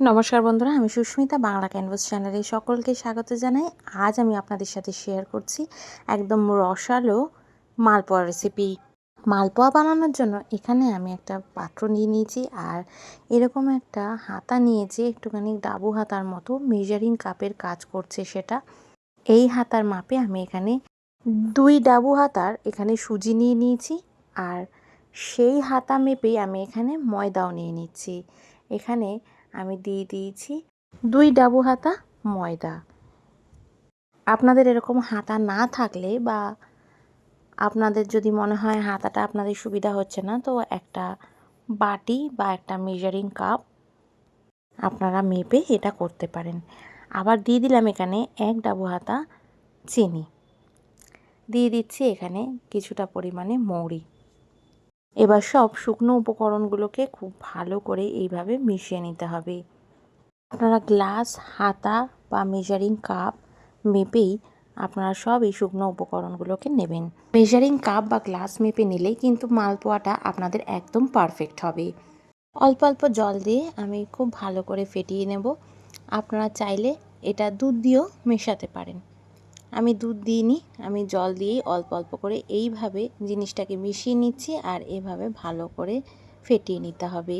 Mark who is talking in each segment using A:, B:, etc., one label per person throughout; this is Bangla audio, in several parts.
A: নমস্কার বন্ধুরা, আমি সুস্মিতা, বাংলা ক্যানভাস চ্যানেলে সকলকে স্বাগত জানাই। আজ আমি আপনাদের সাথে শেয়ার করছি একদম রসালো মালপোয়া রেসিপি মালপোয়া বানানোর জন্য এখানে আমি একটা পাত্র নিয়ে নিয়েছি আর এরকম একটা হাতা নিয়েছি একটুখানি ডাবু হাতার মতো মেজারিং কাপের কাজ করছে সেটা। এই হাতার মাপে আমি এখানে দুই ডাবু হাতার এখানে সুজি নিয়ে নিয়েছি আর সেই হাতা মেপেই আমি এখানে ময়দাও নিয়ে নিচ্ছি। এখানে আমি দিয়ে দিয়েছি দুই ডাবু হাতা ময়দা। আপনাদের এরকম হাতা না থাকলে বা আপনাদের যদি মনে হয় হাতাটা আপনাদের সুবিধা হচ্ছে না, তো একটা বাটি বা একটা মেজারিং কাপ আপনারা মেপে এটা করতে পারেন। আবার দিয়ে দিলাম এখানে এক ডাবু হাতা চিনি। দিয়ে দিচ্ছি এখানে কিছুটা পরিমাণে মৌরি। এবার সব শুকনো উপকরণগুলোকে খুব ভালো করে এইভাবে মিশিয়ে নিতে হবে। আপনারা গ্লাস, হাতা বা মেজারিং কাপ মেপেই আপনারা সব এই শুকনো উপকরণগুলোকে নেবেন। মেজারিং কাপ বা গ্লাস মেপে নিলেই কিন্তু মালপোয়াটা আপনাদের একদম পারফেক্ট হবে। অল্প অল্প জল দিয়ে আমি খুব ভালো করে ফেটিয়ে নেব। আপনারা চাইলে এটা দুধ দিয়েও মেশাতে পারেন। আমি দুধ দিইনি, আমি জল দিয়েই অল্প অল্প করে এইভাবে জিনিসটাকে মিশিয়ে নিচ্ছি আর এভাবে ভালো করে ফেটিয়ে নিতে হবে।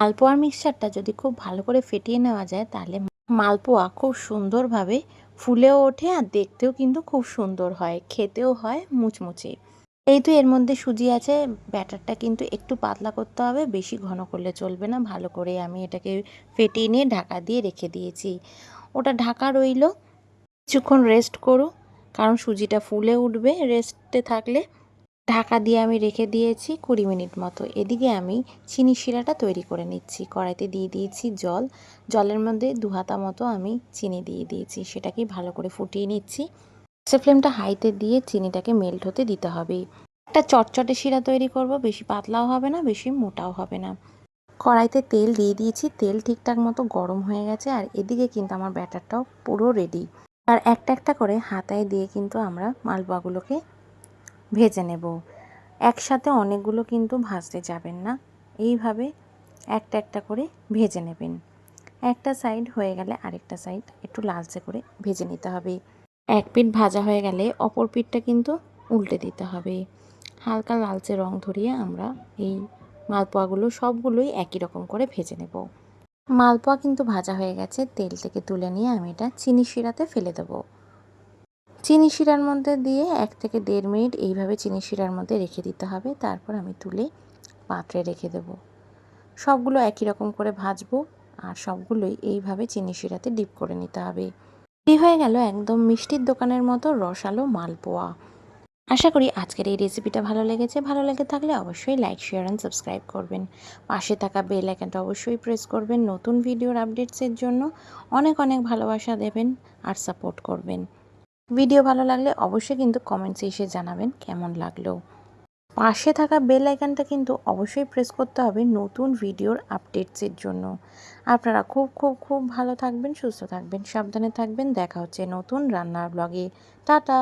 A: মালপোয়ার মিক্সচারটা যদি খুব ভালো করে ফেটিয়ে নেওয়া যায় তাহলে মালপোয়া খুব সুন্দরভাবে ফুলেও ওঠে আর দেখতেও কিন্তু খুব সুন্দর হয়, খেতেও হয় মুচমুচে। এই তো এর মধ্যে সুজি আছে, ব্যাটারটা কিন্তু একটু পাতলা করতে হবে, বেশি ঘন করলে চলবে না, ভালো করে আমি এটাকে ফেটিয়ে নিয়ে ঢাকা দিয়ে রেখে দিয়েছি। ওটা ঢাকা রইল কিছুক্ষণ রেস্ট করো, কারণ সুজিটা ফুলে উঠবে। রেস্টে থাকলে ঢাকা দিয়ে আমি রেখে দিয়েছি কুড়ি মিনিট মতো। এদিকে আমি চিনি শিরাটা তৈরি করে নিচ্ছি। কড়াইতে দিয়ে দিয়েছি জল। জলের মধ্যে দু হাতা মতো আমি চিনি দিয়ে দিয়েছি। সেটাকে ভালো করে ফুটিয়ে নিচ্ছি। সে ফ্লেমটা হাইতে দিয়ে চিনিটাকে মেল্ট হতে দিতে হবে। একটা চটচটে শিরা তৈরি করব। বেশি পাতলাও হবে না, বেশি মোটাও হবে না। কড়াইতে তেল দিয়ে দিয়েছি। তেল ঠিকঠাক মতো গরম হয়ে গেছে। আর এদিকে কিন্তু আমার ব্যাটারটাও পুরো রেডি আর একটা একটা করে হাতায় দিয়ে কিন্তু আমরা মালপোয়াগুলোকে ভেজে নেব। একসাথে অনেকগুলো কিন্তু ভাজতে যাবেন না। এইভাবে একটা একটা করে ভেজে নেবেন। একটা সাইড হয়ে গেলে আরেকটা সাইড একটু লালচে করে ভেজে নিতে হবে। এক পিঠ ভাজা হয়ে গেলে অপর পিঠটা কিন্তু উল্টে দিতে হবে। হালকা লালচে রং ধরিয়ে আমরা এই মালপোয়াগুলো সবগুলোই একই রকম করে ভেজে নেব। মালপোয়া কিন্তু ভাজা হয়ে গেছে। তেল থেকে তুলে নিয়ে আমি এটা চিনি শিরাতে ফেলে দেবো। চিনি শিরার মধ্যে দিয়ে এক থেকে দেড় মিনিট এইভাবে চিনি শিরার মধ্যে রেখে দিতে হবে। তারপর আমি তুলে পাত্রে রেখে দেব। সবগুলো একই রকম করে ভাজবো আর সবগুলোই এইভাবে চিনি শিরাতে ডিপ করে নিতে হবে। হয়ে গেল একদম মিষ্টির দোকানের মতো রসালো মালপোয়া। আশা করি আজকের এই রেসিপিটা ভালো লেগেছে। ভালো লেগে থাকলে অবশ্যই লাইক শেয়ার অ্যান্ড সাবস্ক্রাইব করবেন। পাশে থাকা বেল আইকনটা অবশ্যই প্রেস করবেন। নতুন ভিডিওর আপডেটসের জন্য অনেক অনেক ভালোবাসা দেবেন আর সাপোর্ট করবেন। ভিডিও ভালো লাগলে অবশ্যই কিন্তু কমেন্টসে এসে জানাবেন কেমন লাগল। পাশে থাকা বেল আইকনটা কিন্তু অবশ্যই প্রেস করতে হবে নতুন ভিডিওর আপডেটসের জন্য। আপনারা খুব খুব খুব ভালো থাকবেন, সুস্থ থাকবেন, সাবধানে থাকবেন। দেখা হচ্ছে নতুন রান্নার ব্লগে টাটা!